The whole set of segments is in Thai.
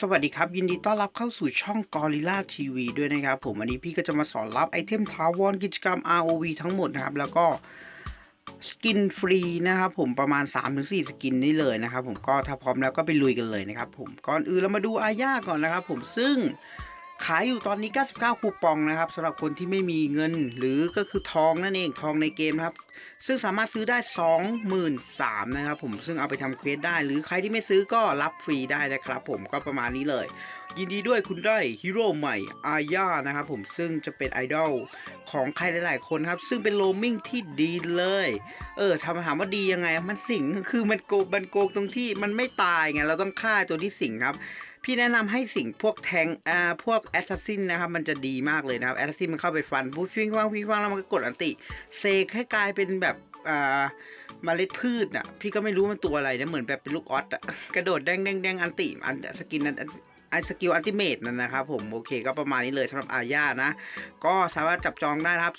สวัสดีครับ ยินดีต้อนรับเข้าสู่ช่อง Gorilla TV ด้วยนะครับผมวันนี้พี่ก็จะมาสอนรับไอเทมทาวอนกิจกรรม ROV ทั้งหมดนะครับ แล้วก็สกินฟรีนะครับผมประมาณ 3-4 สกินนี่เลยนะครับผมก็ถ้าพร้อมแล้วก็ไปลุยกันเลยนะครับผมก่อนอื่นเรามาดูอาญาก่อนนะครับผมซึ่ง ขายอยู่ตอนนี้ 99 คูปองนะครับสำหรับคนที่ไม่มีเงินหรือก็คือทองนั่นเองทองในเกมนะครับ ซึ่งสามารถซื้อได้ 23,000นะครับผมซึ่งเอาไปทำเควสได้ หรือใครที่ไม่ซื้อก็รับฟรีได้นะครับผมก็ประมาณนี้เลย ยินดีด้วยคุณได้ฮีโร่ใหม่อาญานะครับผมซึ่งจะเป็นไอดอลของใครหลาย ๆ คนครับ ซึ่งเป็นโรมมิ่งที่ดีเลย เออทำถามว่าดียังไง มันสิงคือมันโกงมันโกงตรงที่มันไม่ตายไงเราต้องฆ่าตัวที่สิงครับ พี่แนะนำให้สิ่งพวกแทงอ่าพวกแอสซัสซินนะครับ มันจะดีมากเลยนะครับแอสซัสซินมันเข้าไปฟันพูดฟิงฟังฟิงฟังแล้วมันก็กดอันติเซกให้กลายเป็นแบบอ่าเมล็ดพืชอะ พี่ก็ไม่รู้มันตัวอะไรนะเหมือนแบบเป็นลูกออสอะกระโดดแดงแดงแดงอันติอันสกินอันไอสกิลอันติเมตนั่นนะครับผม โอเคก็ประมาณนี้เลยสำหรับอาญานะ ก็สามารถจับจองได้ครับ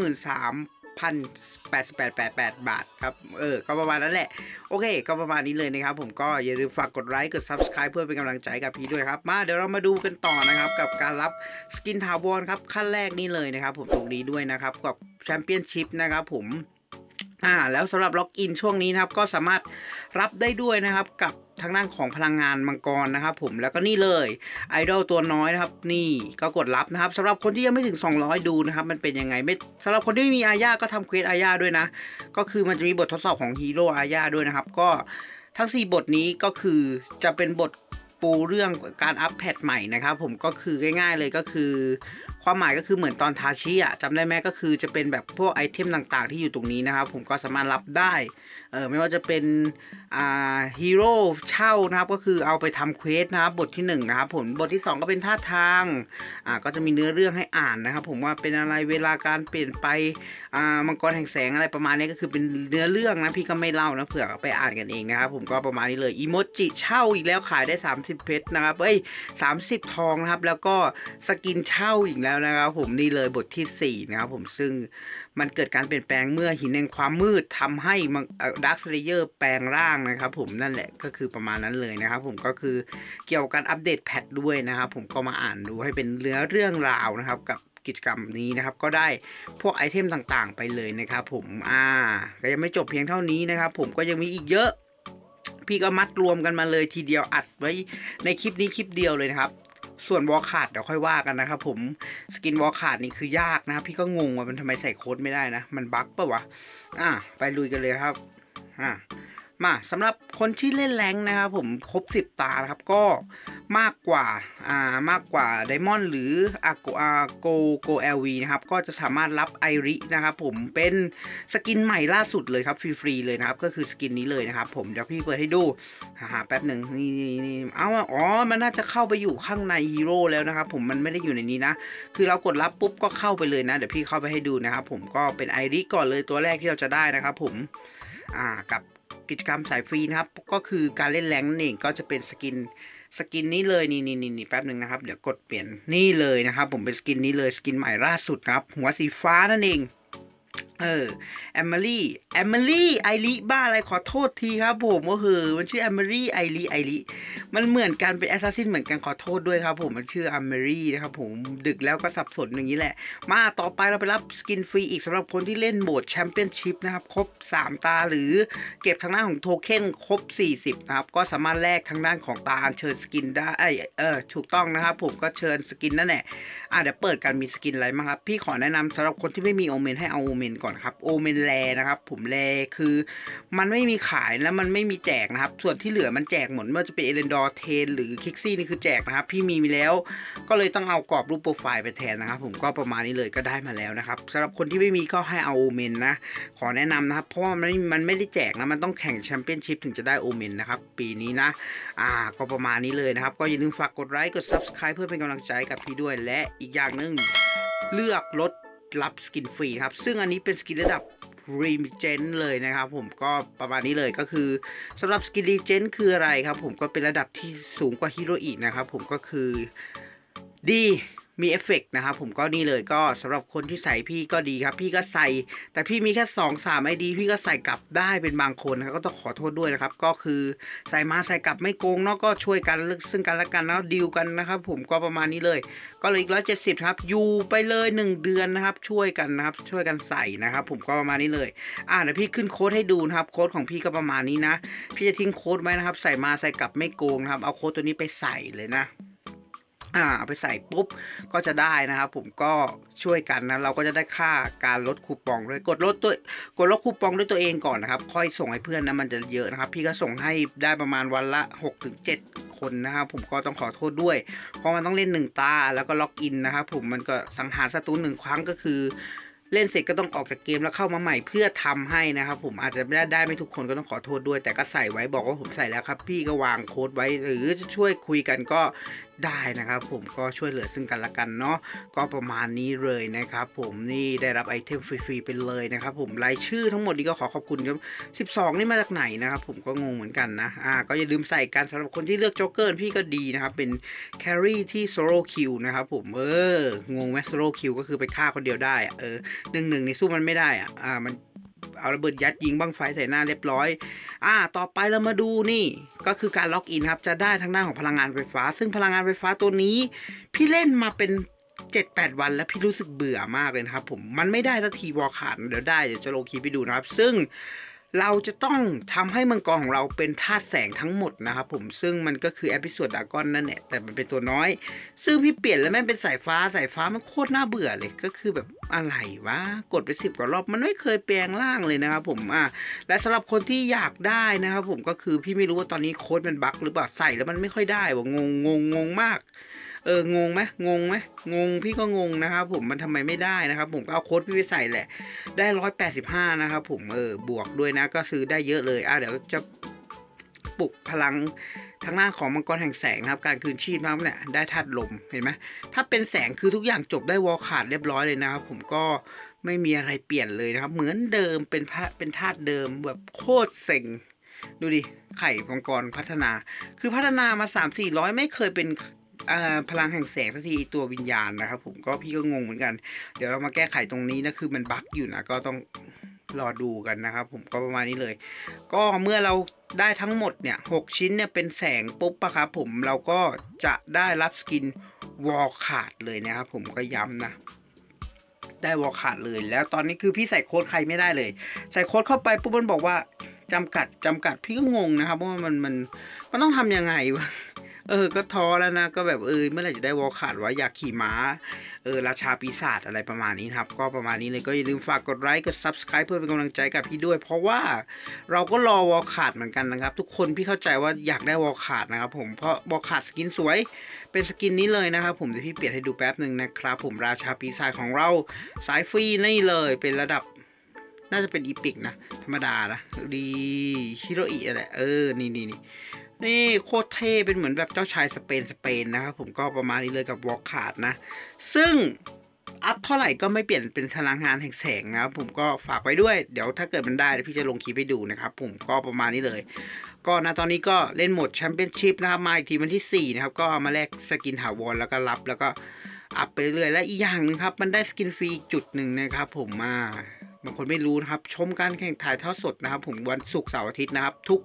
23,000 พันแปดแปดแปดแปดบาทครับ เออ ก็ประมาณนั้นแหละ โอเค ก็ประมาณนี้เลยนะครับ ผมก็อย่าลืมฝากกดไลค์ กด Subscribe เพื่อเป็นกำลังใจกับพี่ด้วยครับ มาเดี๋ยวเรามาดูกันต่อนะครับ กับการรับสกินทาวอนครับ ขั้นแรกนี่เลยนะครับ ผมตรงนี้ด้วยนะครับ กับแชมเปี้ยนชิพนะครับผมอ่าแล้วสำหรับล็อกอินช่วงนี้นะครับก็สามารถรับได้ด้วยนะครับกับ ทางด้านของพลังงานมังกรนะครับผมแล้วก็นี่เลยไอดอลตัวน้อยนะครับนี่ก็กดรับนะครับสำหรับคนที่ยังไม่ถึง 200 ดูนะครับมันเป็นยังไงไม่สำหรับคนที่ไม่มีอาญาก็ทำเควสอาญาด้วยนะ ก็คือมันจะมีบททดสอบของฮีโร่อาญาด้วยนะครับ ก็ทั้ง 4 บทนี้ก็คือจะเป็นบทปูเรื่องการอัปแพทใหม่นะครับผมก็คือง่ายๆเลยก็คือ ความหมายก็คือเหมือนตอนทาชิอะจำได้ไหมก็คือจะเป็นแบบพวกไอเทมต่างๆ ที่อยู่ตรงนี้นะครับผมก็สามารถรับได้เออไม่ว่าจะเป็น ฮีโร่เช่านะครับก็คือเอาไปทำเควสนะครับบทที่1นะครับผมบทที่ 2 ก็เป็นท่าทางอ่าก็จะมีเนื้อเรื่องให้อ่านนะครับผมว่าเป็นอะไรเวลาการเปลี่ยนไปอ่ามังกรแห่งแสงอะไรประมาณนี้ก็คือเป็นเนื้อเรื่องนะพี่ก็ไม่เล่านะเผื่อไปอ่านกันเองนะครับผมก็ประมาณนี้เลยอีโมจิเช่าอีกแล้วขายได้ 30 เพชรนะครับเอ้ย30 ทองนะครับแล้วก็สกินเช่าอีกแล้วนะครับผมนี่เลยบทที่4นะครับผมซึ่ง มันเกิดการเปลี่ยนแปลงเมื่อหินแห่งความมืดทำให้ดาร์คเลเยอร์แปลงร่างนะครับผมนั่นแหละก็คือประมาณนั้นเลยนะครับผมก็คือเกี่ยวกับการอัปเดตแพทด้วยนะครับผมก็มาอ่านดูให้เป็นเนื้อเรื่องราวนะครับกับกิจกรรมนี้นะครับก็ได้พวกไอเทมต่างๆ ไปเลยนะครับผมอ่าก็ยังไม่จบเพียงเท่านี้นะครับผมก็ยังมีอีกเยอะ พี่ก็มัดรวมกันมาเลยทีเดียวอัดไว้ในคลิปนี้คลิปเดียวเลยนะครับ ส่วนวอลขาดเดี๋ยวค่อยว่ากันนะครับผมสกินวอลขาดนี่คือยากนะครับพี่ก็งงว่ามันทำไมใส่โค้ดไม่ได้นะ มันบั๊กปะวะอะไปลุยกันเลยครับอะ มาสำหรับคนที่เล่นแรงนะครับผมครบ 10 ตานะครับก็มากกว่าอ่ามากกว่าไดมอนด์หรืออาโกอาโกโกเอลวีนะครับก็จะสามารถรับไอรินะครับผมเป็นสกินใหม่ล่าสุดเลยครับฟรีๆเลยนะครับก็คือสกินนี้เลยนะครับผมเดี๋ยวพี่เปิดให้ดูหาแป๊บหนึ่งนี่นี่เอาอะอ๋อมันน่าจะเข้าไปอยู่ข้างในฮีโร่แล้วนะครับผมมันไม่ได้อยู่ในนี้นะ คือเรากดรับปุ๊บก็เข้าไปเลยนะเดี๋ยวพี่เข้าไปให้ดูนะครับผมก็เป็นไอริก่อนเลยตัวแรกที่เราจะได้นะครับผมอ่ากับ กิจกรรมสายฟรีนะครับ ก็คือการเล่นแรงนั่นเองก็จะเป็นสกินสกินนี้เลยนี่นี่นี่นแป๊บหนึ่งนะครับ เดี๋ยวกดเปลี่ยนนี่เลยนะครับ ผมเป็นสกินนี้เลยสกินใหม่ล่าสุดนะครับ หัวสีฟ้านั่นเอง เออแอมเบรี่แอมเบรี่ไอริบ้าอะไรขอโทษทีครับผมก็คือมันชื่อแอมเบรี่ไอริไอริมันเหมือนกันเป็นแอสซัสซินเหมือนกันขอโทษด้วยครับผมมันชื่อแอมเบรี่นะครับผมดึกแล้วก็สับสนอย่างนี้แหละ มาต่อไปเราไปรับสกินฟรีอีกสำหรับคนที่เล่นโหมดแชมเปี้ยนชิพนะครับ ครบ 3 ตาหรือเก็บทางด้านของโทเค็นครบ 40 นะครับ ก็สามารถแลกทางด้านของตาเชิญสกินได้เอเออถูกต้องนะครับผมก็เชิญสกินนั่นแหละอะเดี๋ยวเปิดกันมีสกินอะไรบ้างครับพี่ขอแนะนำสำหรับคนที่ไม่มีโอเมนให้เอาโอเมนก่อนครับโอเมนแลนะครับ ผมแลคือมันไม่มีขายแล้วมันไม่มีแจกนะครับ ส่วนที่เหลือมันแจกหมดไม่ว่าจะเป็นเอเลนดอร์เทนหรือคิกซี่นี่คือแจกนะครับ พี่มีแล้ว ก็เลยต้องเอากรอบรูปโปรไฟล์ไปแทนนะครับ ผมก็ประมาณนี้เลยก็ได้มาแล้วนะครับสำหรับคนที่ไม่มีก็ให้เอาโอเมนนะ ขอแนะนำนะครับ เพราะว่ามันมันไม่ได้แจกนะมันต้องแข่งแชมเปี้ยนชิพถึงจะได้โอเมนนะครับ ปีนี้นะ อ่าก็ประมาณนี้เลยนะครับ ก็อย่าลืมฝากกดไลค์กด Subscribe เพื่อเป็นกำลังใจกับพี่ด้วยและอีกอย่างหนึ่งเลือกลด รับสกินฟรีครับ ซึ่งอันนี้เป็นสกินระดับรีเจนเลยนะครับผมก็ประมาณนี้เลยก็คือสำหรับสกินรีเจนคืออะไรครับผมก็เป็นระดับที่สูงกว่าฮีโร่อีกนะครับผมก็คือดี มีเอฟเฟกต์นะครับผมก็นี่เลยก็สำหรับคนที่ใส่พี่ก็ดีครับ พี่ก็ใส่ แต่พี่มีแค่2อสามไอดีพี่ก็ใส่กลับได้เป็นบางคนนะครับก็ต้องขอโทษด้วยนะครับ ก็คือใส่มาใส่กลับไม่โกงเนาะก็ช่วยกันซึ่งกันและกันแล้วดีลกันนะครับ ผมก็ประมาณนี้เลย ก็เหลยอีกร้อยเจ็ดสิบครับอยู่ไปเลย 1 เดือนนะครับ ช่วยกันนะครับ ช่วยกันใส่นะครับ ผมก็ประมาณนี้เลยอ่าเดี๋ยวพี่ขึ้นโค้ดให้ดูนะครับโค้ดของพี่ก็ประมาณนี้นะ พี่จะทิ้งโค้ดไว้นะครับ ใส่มาใส่กลับไม่โกงนะครับ เอาโค้ดตัวนี้ไปใส่เลยนะ อ่าเอาไปใส่ปุ๊บก็จะได้นะครับ ผมก็ช่วยกันนะเราก็จะได้ค่าการลดคูปองด้วยกดลดตัวกดลดคูปองด้วยตัวเองก่อนนะครับ ค่อยส่งให้เพื่อนนะมันจะเยอะนะครับ พี่ก็ส่งให้ได้ประมาณวันละ 6-7ถึงคนนะครับ ผมก็ต้องขอโทษด้วย เพราะมันต้องเล่นหนึ่งตาแล้วก็ล็อกอินนะครับ ผมมันก็สังหารศัตรูหนึ่งครั้งก็คือเล่นเสร็จก็ต้องออกจากเกมแล้วเข้ามาใหม่เพื่อทำให้นะครับ ผมอาจจะไม่ได้ได้ไม่ทุกคนก็ต้องขอโทษด้วย แต่ก็ใส่ไว้บอกว่าผมใส่แล้วครับ พี่ก็วางโค้ดไว้หรือจะช่วยคุยกันก็ ได้นะครับ ผมก็ช่วยเหลือซึ่งกันและกันเนาะก็ประมาณนี้เลยนะครับ ผมนี่ได้รับไอเทมฟรีๆไปเลยนะครับผมรายชื่อทั้งหมดนี้ก็ขอขอบคุณครับ12 นี่มาจากไหนนะครับ ผมก็งงเหมือนกันนะอ่าก็อย่าลืมใส่กันสำหรับคนที่เลือกโจ๊กเกอร์พี่ก็ดีนะครับเป็นแครี่ที่โซโลคิวนะครับผมเอองงไหมโซโลคิวก็คือไปฆ่าคนเดียวได้อะเออหนึ่งหนึ่งในสู้มันไม่ได้อะอ่ามัน เอาระเบิดยัดยิงบ้างไฟใส่หน้าเรียบร้อย อ่า ต่อไปเรามาดูนี่ ก็คือการล็อกอินครับ จะได้ทางหน้าของพลังงานไฟฟ้า ซึ่งพลังงานไฟฟ้าตัวนี้ พี่เล่นมาเป็น7-8 วันแล้วพี่รู้สึกเบื่อมากเลยนะครับผม มันไม่ได้สักทีวอลขาดเดี๋ยวได้ เดี๋ยวจะโลคีไปดูนะครับ ซึ่ง เราจะต้องทำให้มังกรของเราเป็นธาตุแสงทั้งหมดนะครับผมซึ่งมันก็คือแอพิโซดดากอนนั่นแหละแต่มันเป็นตัวน้อย ซึ่งพี่เปลี่ยนแล้วแม่งเป็นสายฟ้าสายฟ้ามันโคตรน่าเบื่อเลยก็คือแบบอะไรวะกดไปสิบกว่ารอบมันไม่เคยแปลงร่างเลยนะครับผมอะและสำหรับคนที่อยากได้นะครับผมก็คือพี่ไม่รู้ว่าตอนนี้โค้ดมันบั๊กหรือเปล่าใส่แล้วมันไม่ค่อยได้ว่างงงงงมาก เอองงไหมงงไหมงงพี่ก็งงนะครับผมมันทำไมไม่ได้นะครับ ผมก็เอาโค้ดพี่ไปใส่แหละ ได้ร้อยแปดสิบห้านะครับผมเออบวกด้วยนะก็ซื้อได้เยอะเลยอะเดี๋ยวจะปลุกพลังทางหน้าของมังกรแห่งแสงนะครับ การคืนชีพนะครับเนี่ยได้ธาตุลมเห็นไหมถ้าเป็นแสงคือทุกอย่างจบได้วอลขาดเรียบร้อยเลยนะครับ ผมก็ไม่มีอะไรเปลี่ยนเลยนะครับ เหมือนเดิมเป็นพระเป็นธาตุเดิมแบบโคตรเซ็งดูดิไข่มังกรพัฒนา คือพัฒนามาสามสี่ร้อยไม่เคยเป็น พลังแห่งแสงสักทีตัววิญญาณนะครับ ผมก็พี่ก็งงเหมือนกัน เดี๋ยวเรามาแก้ไขตรงนี้นะคือมันบั๊กอยู่นะก็ต้องรอดูกันนะครับ ผมก็ประมาณนี้เลย ก็เมื่อเราได้ทั้งหมดเนี่ยหกชิ้นเนี่ยเป็นแสงปุ๊บปะครับผมเราก็จะได้รับสกินวอลขาดเลยนะครับ ผมก็ย้ำนะได้วอลขาดเลย แล้วตอนนี้คือพี่ใส่โค้ดใครไม่ได้เลย ใส่โค้ดเข้าไปปุ๊บมันบอกว่าจำกัดจำกัดพี่ก็งงนะครับว่ามันมันมันต้องทำยังไงวะ เออ ก็ท้อแล้วนะ ก็แบบเออเมื่อไหร่จะได้วอลขาดวะอยากขี่ม้า เออ ราชาปีศาจอะไรประมาณนี้ครับ ก็ประมาณนี้เลยก็อย่าลืมฝากกดไลค์ กด subscribe เพื่อเป็นกำลังใจกับพี่ด้วย เพราะว่าเราก็รอวอลขาดเหมือนกันนะครับ ทุกคนพี่เข้าใจว่าอยากได้วอลขาดนะครับ ผมเพราะวอลขาดสกินสวย เป็นสกินนี้เลยนะครับผมเดี๋ยวพี่เปลี่ยนให้ดูแป๊บหนึ่งนะครับ ผมราชาปีศาจของเราสายฟรีนี่เลยเป็นระดับน่าจะเป็นอีพิกนะ ธรรมดานะดีฮิโรอิแหละเออ นี่นี่นี่ นี่โคตรเท่เป็นเหมือนแบบเจ้าชายสเปนสเปนนะครับผมก็ประมาณนี้เลยกับวอลขาดนะ ซึ่งอัพเท่าไหร่ก็ไม่เปลี่ยนเป็นพลังงานแห่งแสงนะครับผมก็ฝากไว้ด้วย เดี๋ยวถ้าเกิดมันได้พี่จะลงคลิปให้ดูนะครับผมก็ประมาณนี้เลย ก็นะตอนนี้ก็เล่นหมดแชมเปี้ยนชิพนะครับมาอีกทีวันที่ 4 นะครับ ก็เอามาแลกสกินถาวรแล้วก็รับแล้วก็อัพไปเรื่อยและอีกอย่างหนึ่งครับ มันได้สกินฟรีจุดหนึ่งนะครับผมมา บางคนไม่รู้นะครับ ชมการแข่งถ่ายทอดสดนะครับ ผมวันศุกร์เสาร์อาทิตย์นะครับ ทุก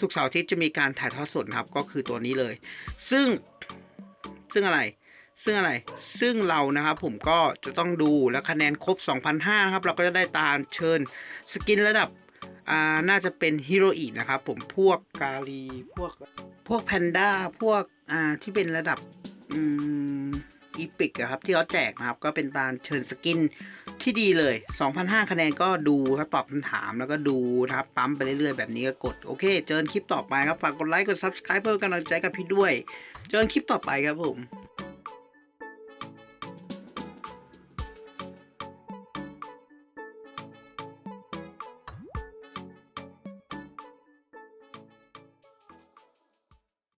ศุกร์เสาร์อาทิตย์จะมีการถ่ายทอดสดนะครับ ก็คือตัวนี้เลย ซึ่งซึ่งอะไร ซึ่งอะไร ซึ่งเรานะครับผมก็จะต้องดูแล้วคะแนนครบ 2,500นะครับ เราก็จะได้ตามเชิญสกินระดับอ่าน่าจะเป็นฮิโรอีนะครับ ผมพวกกาลีพวกพวกแพนด้าพวกอ่าที่เป็นระดับอืม อีพิกครับที่เขาแจกนะครับ ก็เป็นตามเชิญสกินที่ดีเลย 2,005คะแนนก็ดูครับตอบคำถามแล้วก็ดูนะครับปั๊มไปเรื่อยๆแบบนี้ก็กด โอเค เจอคลิปต่อไปครับ ฝากกดไลค์กด subscribe เพื่อเป็นกำลังใจกับพี่ด้วย เจอคลิปต่อไปครับผม